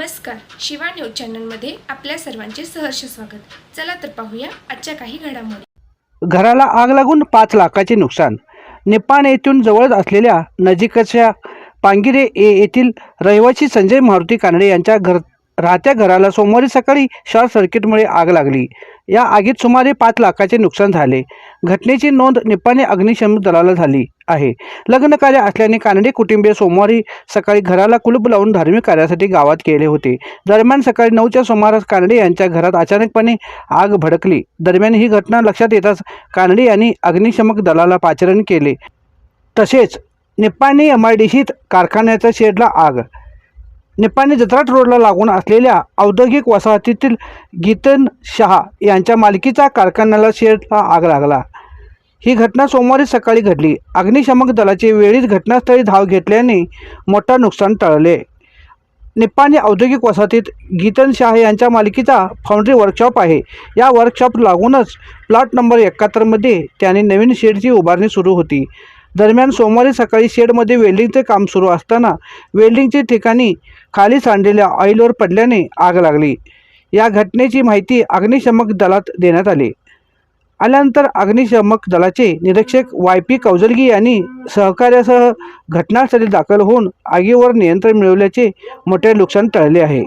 नमस्कार शिवा न्यूज चॅनलमध्ये आपल्या सर्वांचे सहर्ष स्वागत. चला तर पाहूया आजच्या काही घडामोडी. घराला आग लागून पाच लाखाचे नुकसान. नेपाळ येथून जवळच असलेल्या नजीकच्या पांगिरे ए येथील रहिवासी संजय मारुती कानडे यांच्या घर राहत्या घराला सोमवारी सकाळी शॉर्ट सर्किटमुळे आग लागली. या आगीत सुमारे पाच लाखाचे नुकसान झाले. घटनेची नोंद निप्पाने अग्निशमन दलाला झाली आहे. लग्न कार्य असल्याने कानडे कुटुंबीय सोमवारी सकाळी घराला कुलूप लावून धार्मिक कार्यासाठी गावात गेले होते. दरम्यान सकाळी नऊच्या सुमारास कानडे यांच्या घरात अचानकपणे आग भडकली. दरम्यान ही घटना लक्षात येताच कानडे यांनी अग्निशमक दलाला पाचारण केले. तसेच निप्पाणी एम आय डी सीत कारखान्याच्या शेडला आग निपाणी जत्राट रोडला लागून असलेल्या औद्योगिक वसाहतीतील गीतन शहा यांच्या मालकीचा कारखान्याला शेडला आग लागला. ही घटना सोमवारी सकाळी घडली. अग्निशमक दलाचे वेळीच घटनास्थळी धाव घेतल्याने मोठा नुकसान टळले. निप्पाणी औद्योगिक वसाहतीत गीतन शाह यांच्या मालकीचा फाउंड्री वर्कशॉप आहे. या वर्कशॉप लागूनच प्लॉट नंबर एकाहत्तरमध्ये त्याने नवीन शेडची उभारणी सुरू होती. दरम्यान सोमवारी सकाळी शेडमध्ये वेल्डिंगचे काम सुरू असताना वेल्डिंगच्या ठिकाणी खाली सांडलेल्या ऑइलवर पडल्याने आग लागली. या घटनेची माहिती अग्निशमक दलात देण्यात आली. आल्यानंतर अग्निशमक दलाचे निरीक्षक वाय पी कौजलगी यांनी सहकार्यासह घटनास्थळी दाखल होऊन आगीवर नियंत्रण मिळवल्याचे मोठे नुकसान टळले आहे.